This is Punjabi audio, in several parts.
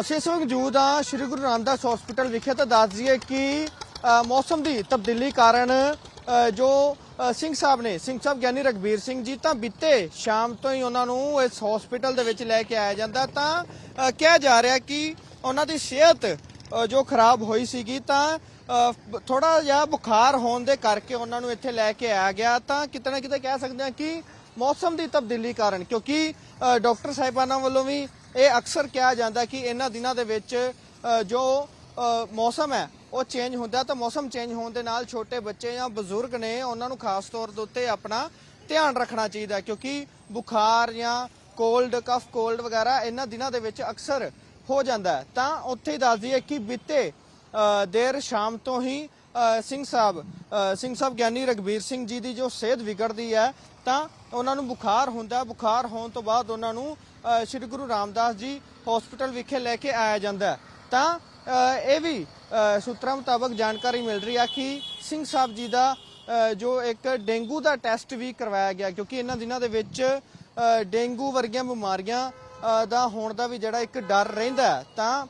ਅਸੀਂ ਇਸ ਵਕਤ ਮੌਜੂਦ ਹਾਂ ਸ਼੍ਰੀ ਗੁਰੂ ਰਾਮਦਾਸ ਹਸਪੀਟਲ ਵਿਖੇ। ਤਾਂ ਦੱਸ ਦਈਏ ਕਿ ਮੌਸਮ ਦੀ ਤਬਦੀਲੀ ਕਾਰਨ ਜੋ ਸਿੰਘ ਸਾਹਿਬ ਨੇ, ਸਿੰਘ ਸਾਹਿਬ ਗਿਆਨੀ ਰਗਵੀਰ ਸਿੰਘ ਜੀ, ਤਾਂ ਬੀਤੇ ਸ਼ਾਮ ਤੋਂ ਹੀ ਉਹਨਾਂ ਨੂੰ ਇਸ ਹਸਪੀਟਲ ਦੇ ਵਿੱਚ ਲੈ ਕੇ ਆਇਆ ਜਾਂਦਾ। ਤਾਂ ਕਿਹਾ ਜਾ ਰਿਹਾ ਕਿ ਉਹਨਾਂ ਦੀ ਸਿਹਤ ਜੋ ਖਰਾਬ ਹੋਈ ਸੀਗੀ, ਤਾਂ ਥੋੜਾ ਜਿਹਾ ਬੁਖਾਰ ਹੋਣ ਦੇ ਕਰਕੇ ਉਹਨਾਂ ਨੂੰ ਇੱਥੇ ਲੈ ਕੇ ਆਇਆ ਗਿਆ। ਤਾਂ ਕਿਤੇ ਨਾ ਕਿਤੇ ਕਹਿ ਸਕਦੇ ਹਾਂ ਕਿ ਮੌਸਮ ਦੀ ਤਬਦੀਲੀ ਕਾਰਨ, ਕਿਉਂਕਿ ਡਾਕਟਰ ਸਾਹਿਬਾਨਾਂ ਵੱਲੋਂ ਵੀ ਇਹ ਅਕਸਰ ਕਿਹਾ ਜਾਂਦਾ ਕਿ ਇਹਨਾਂ ਦਿਨਾਂ ਦੇ ਵਿੱਚ ਜੋ ਮੌਸਮ ਹੈ, ਉਹ ਚੇਂਜ ਹੁੰਦਾ ਤਾਂ ਮੌਸਮ ਚੇਂਜ ਹੋਣ ਦੇ ਨਾਲ ਛੋਟੇ ਬੱਚੇ ਜਾਂ ਬਜ਼ੁਰਗ ਨੇ ਉਹਨਾਂ ਨੂੰ ਖਾਸ ਤੌਰ ਦੇ ਉੱਤੇ ਆਪਣਾ ਧਿਆਨ ਰੱਖਣਾ ਚਾਹੀਦਾ ਕਿਉਂਕਿ ਬੁਖਾਰ ਜਾਂ ਕੋਲਡ ਕਫ ਕੋਲਡ ਵਗੈਰਾ ਇਹਨਾਂ ਦਿਨਾਂ ਦੇ ਵਿੱਚ ਅਕਸਰ ਹੋ ਜਾਂਦਾ ਤਾਂ ਉੱਥੇ ਹੀ ਦੱਸ ਦਈਏ ਕਿ ਬੀਤੇ ਦੇਰ ਸ਼ਾਮ ਤੋਂ ਹੀ ਸਿੰਘ ਸਾਹਿਬ ਸਿੰਘ ਸਾਹਿਬ ਗਿਆਨੀ ਰਗਵੀਰ ਸਿੰਘ ਜੀ ਦੀ ਜੋ ਸਿਹਤ ਵਿਗੜਦੀ ਹੈ, ਤਾਂ ਉਹਨਾਂ ਨੂੰ ਬੁਖਾਰ ਹੁੰਦਾ। ਬੁਖਾਰ ਹੋਣ ਤੋਂ ਬਾਅਦ ਉਹਨਾਂ ਨੂੰ ਸ੍ਰੀ ਗੁਰੂ ਰਾਮਦਾਸ ਜੀ ਹਸਪੀਟਲ ਵਿਖੇ ਲੈ ਕੇ ਆਇਆ ਜਾਂਦਾ ਤਾਂ ਇਹ ਵੀ ਸੂਤਰਾਂ ਮੁਤਾਬਕ ਜਾਣਕਾਰੀ ਮਿਲ ਰਹੀ ਆ ਕਿ ਸਿੰਘ ਸਾਹਿਬ ਜੀ ਦਾ ਜੋ ਇੱਕ ਡੇਂਗੂ ਦਾ ਟੈਸਟ ਵੀ ਕਰਵਾਇਆ ਗਿਆ, ਕਿਉਂਕਿ ਇਹਨਾਂ ਦਿਨਾਂ ਦੇ ਵਿੱਚ ਡੇਂਗੂ ਵਰਗੀਆਂ ਬਿਮਾਰੀਆਂ ਦਾ ਹੋਣ ਦਾ ਵੀ ਜਿਹੜਾ ਇੱਕ ਡਰ ਰਹਿੰਦਾ ਤਾਂ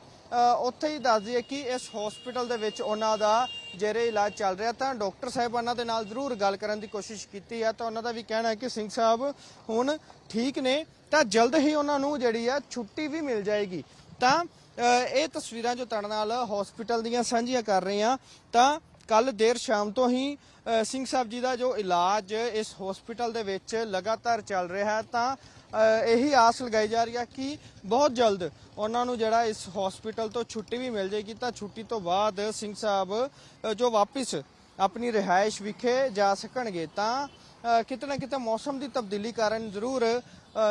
ਉੱਥੇ ਹੀ ਦੱਸ ਦਈਏ ਕਿ ਇਸ ਹਸਪੀਟਲ ਦੇ ਵਿੱਚ ਉਹਨਾਂ ਦਾ ਜਿਹੜੇ ਇਲਾਜ ਚੱਲ ਰਿਹਾ ਤਾਂ ਡਾਕਟਰ ਸਾਹਿਬਾਨਾਂ ਦੇ ਨਾਲ ਜ਼ਰੂਰ ਗੱਲ ਕਰਨ ਦੀ ਕੋਸ਼ਿਸ਼ ਕੀਤੀ ਹੈ ਤਾਂ ਉਹਨਾਂ ਦਾ ਵੀ ਕਹਿਣਾ ਹੈ ਕਿ ਸਿੰਘ ਸਾਹਿਬ ਹੁਣ ਠੀਕ ਨੇ, ਤਾਂ ਜਲਦ ਹੀ ਉਹਨਾਂ ਨੂੰ ਜਿਹੜੀ ਆ ਛੁੱਟੀ ਵੀ ਮਿਲ ਜਾਏਗੀ। ਤਾਂ ਇਹ ਤਸਵੀਰਾਂ ਜੋ ਤੁਹਾਡੇ ਨਾਲ ਹਸਪੀਟਲ ਦੀਆਂ ਸਾਂਝੀਆਂ ਕਰ ਰਹੇ ਹਾਂ, ਤਾਂ ਕੱਲ ਦੇਰ ਸ਼ਾਮ ਤੋਂ ਹੀ ਸਿੰਘ ਸਾਹਿਬ ਜੀ ਦਾ ਜੋ ਇਲਾਜ ਇਸ ਹਸਪੀਟਲ ਦੇ ਵਿੱਚ ਲਗਾਤਾਰ ਚੱਲ ਰਿਹਾ ਹੈ, ਤਾਂ ਇਹੀ ਆਸ ਲਗਾਈ ਜਾ ਰਹੀ ਹੈ ਕਿ ਬਹੁਤ ਜਲਦ ਉਹਨਾਂ ਨੂੰ ਜਿਹੜਾ ਇਸ ਹਸਪੀਟਲ ਤੋਂ ਛੁੱਟੀ ਵੀ ਮਿਲ ਜਾਏਗੀ। ਤਾਂ ਛੁੱਟੀ ਤੋਂ ਬਾਅਦ ਸਿੰਘ ਸਾਹਿਬ ਜੋ ਵਾਪਿਸ ਆਪਣੀ ਰਿਹਾਇਸ਼ ਵਿਖੇ ਜਾ ਸਕਣਗੇ, ਤਾਂ ਕਿਤੇ ਨਾ ਕਿਤੇ ਮੌਸਮ ਦੀ ਤਬਦੀਲੀ ਕਾਰਨ ਜ਼ਰੂਰ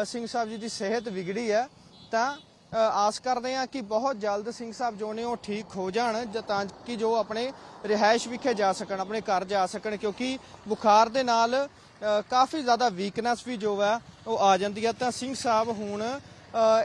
ਸਿੰਘ ਸਾਹਿਬ ਜੀ ਦੀ ਸਿਹਤ ਵਿਗੜੀ ਹੈ। ਤਾਂ ਆਸ ਕਰਦੇ ਹਾਂ ਕਿ ਬਹੁਤ ਜਲਦ ਸਿੰਘ ਸਾਹਿਬ ਜੋ ਨੇ ਉਹ ਠੀਕ ਹੋ ਜਾਣ, ਜ- ਤਾਂ ਕਿ ਜੋ ਆਪਣੇ ਰਿਹਾਇਸ਼ ਵਿਖੇ ਜਾ ਸਕਣ, ਆਪਣੇ ਘਰ ਜਾ ਸਕਣ, ਕਿਉਂਕਿ ਬੁਖਾਰ ਦੇ ਨਾਲ ਕਾਫੀ ਜ਼ਿਆਦਾ ਵੀਕਨੈਸ ਵੀ ਜੋ ਹੈ, ਉਹ ਆ ਜਾਂਦੀ ਹੈ। ਤਾਂ ਸਿੰਘ ਸਾਹਿਬ ਹੁਣ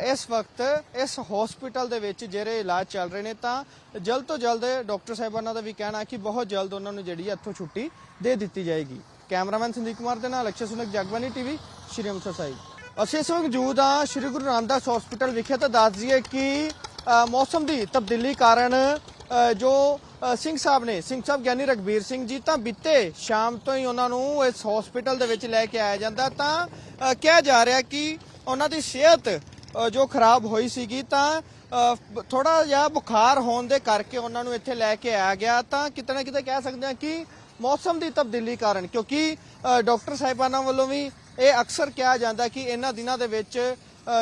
ਇਸ ਵਕਤ ਇਸ ਹਸਪੀਟਲ ਦੇ ਵਿੱਚ ਜਿਹੜੇ ਇਲਾਜ ਚੱਲ ਰਹੇ ਨੇ, ਤਾਂ ਜਲਦ ਤੋਂ ਜਲਦ ਡਾਕਟਰ ਸਾਹਿਬਾਨਾਂ ਦਾ ਵੀ ਕਹਿਣਾ ਕਿ ਬਹੁਤ ਜਲਦ ਉਹਨਾਂ ਨੂੰ ਜਿਹੜੀ ਹੈ ਇੱਥੋਂ ਛੁੱਟੀ ਦੇ ਦਿੱਤੀ ਜਾਏਗੀ। ਕੈਮਰਾਮੈਨ ਸੰਦੀਪ ਕੁਮਾਰ ਦੇ ਨਾਲ ਅਕਸ਼ੇ ਸੁਨਕ ਜਗਬਾਨੀ ਟੀਵੀ, ਸ਼੍ਰੀ ਅੰਮ੍ਰਿਤਸਰ ਸਾਹਿਬ। ਅਸੀਂ ਇਸ ਵਕਤ ਮੌਜੂਦ ਹਾਂ ਸ਼੍ਰੀ ਗੁਰੂ ਰਾਮਦਾਸ ਹਸਪੀਟਲ ਵਿਖੇ। ਤਾਂ ਦੱਸ ਦਈਏ ਕਿ ਮੌਸਮ ਦੀ ਤਬਦੀਲੀ ਕਾਰਨ ਜੋ ਸਿੰਘ ਸਾਹਿਬ ਨੇ ਸਿੰਘ ਸਾਹਿਬ ਗਿਆਨੀ ਰਗਵੀਰ ਸਿੰਘ ਜੀ ਤਾਂ ਬੀਤੇ ਸ਼ਾਮ ਤੋਂ ਹੀ ਉਹਨਾਂ ਨੂੰ ਇਸ ਹਸਪੀਟਲ ਦੇ ਵਿੱਚ ਲੈ ਕੇ ਆਇਆ ਜਾਂਦਾ। ਤਾਂ ਕਿਹਾ ਜਾ ਰਿਹਾ ਕਿ ਉਹਨਾਂ ਦੀ ਸਿਹਤ ਜੋ ਖਰਾਬ ਹੋਈ ਸੀਗੀ ਤਾਂ ਥੋੜਾ ਜਿਹਾ ਬੁਖਾਰ ਹੋਣ ਦੇ ਕਰਕੇ ਉਹਨਾਂ ਨੂੰ ਇੱਥੇ ਲੈ ਕੇ ਆਇਆ ਗਿਆ। ਤਾਂ ਕਿਤੇ ਨਾ ਕਿਤੇ ਕਹਿ ਸਕਦੇ ਹਾਂ ਕਿ ਮੌਸਮ ਦੀ ਤਬਦੀਲੀ ਕਾਰਨ ਕਿਉਂਕਿ ਅ, ਡਾਕਟਰ ਸਾਹਿਬਾਨਾਂ ਵੱਲੋਂ ਵੀ ਇਹ ਅਕਸਰ ਕਿਹਾ ਜਾਂਦਾ ਕਿ ਇਹਨਾਂ ਦਿਨਾਂ ਦੇ ਵਿੱਚ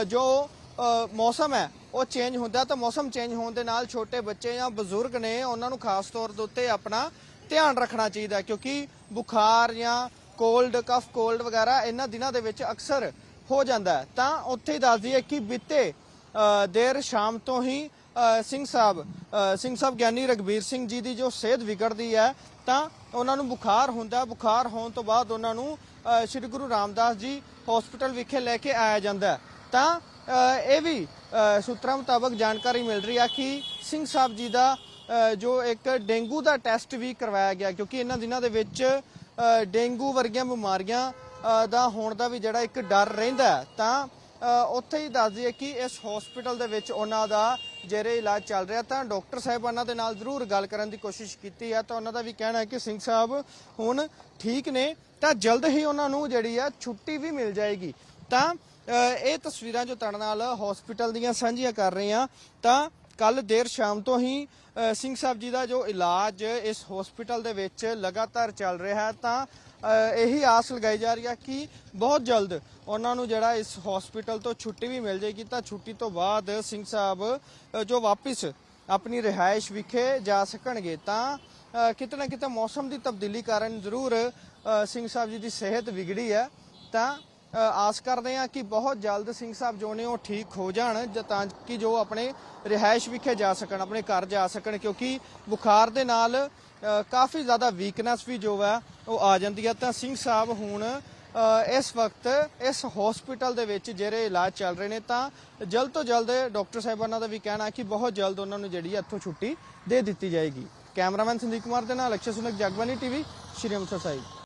ਜੋ ਮੌਸਮ ਹੈ, ਉਹ ਚੇਂਜ ਹੁੰਦਾ ਤਾਂ ਮੌਸਮ ਚੇਂਜ ਹੋਣ ਦੇ ਨਾਲ ਛੋਟੇ ਬੱਚੇ ਜਾਂ ਬਜ਼ੁਰਗ ਨੇ ਉਹਨਾਂ ਨੂੰ ਖਾਸ ਤੌਰ ਦੇ ਉੱਤੇ ਆਪਣਾ ਧਿਆਨ ਰੱਖਣਾ ਚਾਹੀਦਾ ਕਿਉਂਕਿ ਬੁਖਾਰ ਜਾਂ ਕੋਲਡ ਕਫ ਕੋਲਡ ਵਗੈਰਾ ਇਹਨਾਂ ਦਿਨਾਂ ਦੇ ਵਿੱਚ ਅਕਸਰ ਹੋ ਜਾਂਦਾ ਤਾਂ ਉੱਥੇ ਹੀ ਦੱਸ ਦਈਏ ਕਿ ਬੀਤੇ ਦੇਰ ਸ਼ਾਮ ਤੋਂ ਹੀ ਸਿੰਘ ਸਾਹਿਬ ਸਿੰਘ ਸਾਹਿਬ ਗਿਆਨੀ ਰਗਵੀਰ ਸਿੰਘ ਜੀ ਦੀ ਜੋ ਸਿਹਤ ਵਿਗੜਦੀ ਹੈ, ਤਾਂ ਉਹਨਾਂ ਨੂੰ ਬੁਖਾਰ ਹੁੰਦਾ ਬੁਖਾਰ ਹੋਣ ਤੋਂ ਬਾਅਦ ਉਹਨਾਂ ਨੂੰ ਸ੍ਰੀ ਗੁਰੂ ਰਾਮਦਾਸ ਜੀ ਹਸਪੀਟਲ ਵਿਖੇ ਲੈ ਕੇ ਆਇਆ ਜਾਂਦਾ ਤਾਂ ਇਹ ਵੀ ਸੂਤਰਾਂ ਮੁਤਾਬਕ ਜਾਣਕਾਰੀ ਮਿਲ ਰਹੀ ਹੈ ਕਿ ਸਿੰਘ ਸਾਹਿਬ ਜੀ ਦਾ ਜੋ ਇੱਕ ਡੇਂਗੂ ਦਾ ਟੈਸਟ ਵੀ ਕਰਵਾਇਆ ਗਿਆ, ਕਿਉਂਕਿ ਇਹਨਾਂ ਦਿਨਾਂ ਦੇ ਵਿੱਚ ਡੇਂਗੂ ਵਰਗੀਆਂ ਬਿਮਾਰੀਆਂ ਦਾ ਹੋਣ ਦਾ ਵੀ ਜਿਹੜਾ ਇੱਕ ਡਰ ਰਹਿੰਦਾ ਤਾਂ ਉੱਥੇ ਹੀ ਦੱਸ ਦਈਏ ਕਿ ਇਸ ਹਸਪੀਟਲ ਦੇ ਵਿੱਚ ਉਹਨਾਂ ਦਾ ਜਿਹੜੇ ਇਲਾਜ ਚੱਲ ਰਿਹਾ, ਤਾਂ ਡਾਕਟਰ ਸਾਹਿਬਾਨਾਂ ਦੇ ਨਾਲ ਜ਼ਰੂਰ ਗੱਲ ਕਰਨ ਦੀ ਕੋਸ਼ਿਸ਼ ਕੀਤੀ ਹੈ ਤਾਂ ਉਹਨਾਂ ਦਾ ਵੀ ਕਹਿਣਾ ਹੈ ਕਿ ਸਿੰਘ ਸਾਹਿਬ ਹੁਣ ਠੀਕ ਨੇ ਤਾਂ ਜਲਦ ਹੀ ਉਹਨਾਂ ਨੂੰ ਜਿਹੜੀ ਆ ਛੁੱਟੀ ਵੀ ਮਿਲ ਜਾਏਗੀ। ਤਾਂ ਇਹ ਤਸਵੀਰਾਂ ਜੋ ਤੁਹਾਡੇ ਨਾਲ ਹਸਪੀਟਲ ਦੀਆਂ ਸਾਂਝੀਆਂ ਕਰ ਰਹੇ ਹਾਂ, ਤਾਂ ਕੱਲ ਦੇਰ ਸ਼ਾਮ ਤੋਂ ਹੀ ਸਿੰਘ ਸਾਹਿਬ ਜੀ ਦਾ ਜੋ ਇਲਾਜ ਇਸ ਹਸਪੀਟਲ ਦੇ ਵਿੱਚ ਲਗਾਤਾਰ ਚੱਲ ਰਿਹਾ ਹੈ, ਤਾਂ ਇਹੀ ਆਸ ਲਗਾਈ ਜਾ ਰਹੀ ਹੈ ਕਿ ਬਹੁਤ ਜਲਦ ਉਹਨਾਂ ਨੂੰ ਜਿਹੜਾ ਇਸ ਹਸਪੀਟਲ ਤੋਂ ਛੁੱਟੀ ਵੀ ਮਿਲ ਜਾਏਗੀ। ਤਾਂ ਛੁੱਟੀ ਤੋਂ ਬਾਅਦ ਸਿੰਘ ਸਾਹਿਬ ਜੋ ਵਾਪਿਸ ਆਪਣੀ ਰਿਹਾਇਸ਼ ਵਿਖੇ ਜਾ ਸਕਣਗੇ, ਤਾਂ ਕਿਤੇ ਨਾ ਕਿਤੇ ਮੌਸਮ ਦੀ ਤਬਦੀਲੀ ਕਾਰਨ ਜ਼ਰੂਰ ਸਿੰਘ ਸਾਹਿਬ ਜੀ ਦੀ ਸਿਹਤ ਵਿਗੜੀ ਹੈ। ਤਾਂ ਆਸ ਕਰਦੇ ਹਾਂ ਕਿ ਬਹੁਤ ਜਲਦ ਸਿੰਘ ਸਾਹਿਬ ਜੋ ਨੇ ਉਹ ਠੀਕ ਹੋ ਜਾਣ, ਜ- ਤਾਂ ਕਿ ਜੋ ਆਪਣੇ ਰਿਹਾਇਸ਼ ਵਿਖੇ ਜਾ ਸਕਣ, ਆਪਣੇ ਘਰ ਜਾ ਸਕਣ, ਕਿਉਂਕਿ ਬੁਖਾਰ ਦੇ ਨਾਲ ਕਾਫੀ ਜ਼ਿਆਦਾ ਵੀਕਨੈਸ ਵੀ ਜੋ ਹੈ, ਉਹ ਆ ਜਾਂਦੀ ਹੈ। ਤਾਂ ਸਿੰਘ ਸਾਹਿਬ ਹੁਣ ਇਸ ਵਕਤ ਇਸ ਹਸਪੀਟਲ ਦੇ ਵਿੱਚ ਜਿਹੜੇ ਇਲਾਜ ਚੱਲ ਰਹੇ ਨੇ, ਤਾਂ ਜਲਦ ਤੋਂ ਜਲਦ ਡਾਕਟਰ ਸਾਹਿਬਾਨਾਂ ਦਾ ਵੀ ਕਹਿਣਾ ਕਿ ਬਹੁਤ ਜਲਦ ਉਹਨਾਂ ਨੂੰ ਜਿਹੜੀ ਹੈ ਇੱਥੋਂ ਛੁੱਟੀ ਦੇ ਦਿੱਤੀ ਜਾਏਗੀ। ਕੈਮਰਾਮੈਨ ਸੰਦੀਪ ਕੁਮਾਰ ਦੇ ਨਾਲ ਅਕਸ਼ੇ ਸੁਨਕ ਜਗਬਾਨੀ ਟੀਵੀ ਸ਼੍ਰੀ ਅੰਮ੍ਰਿਤਸਰ ਸਾਹਿਬ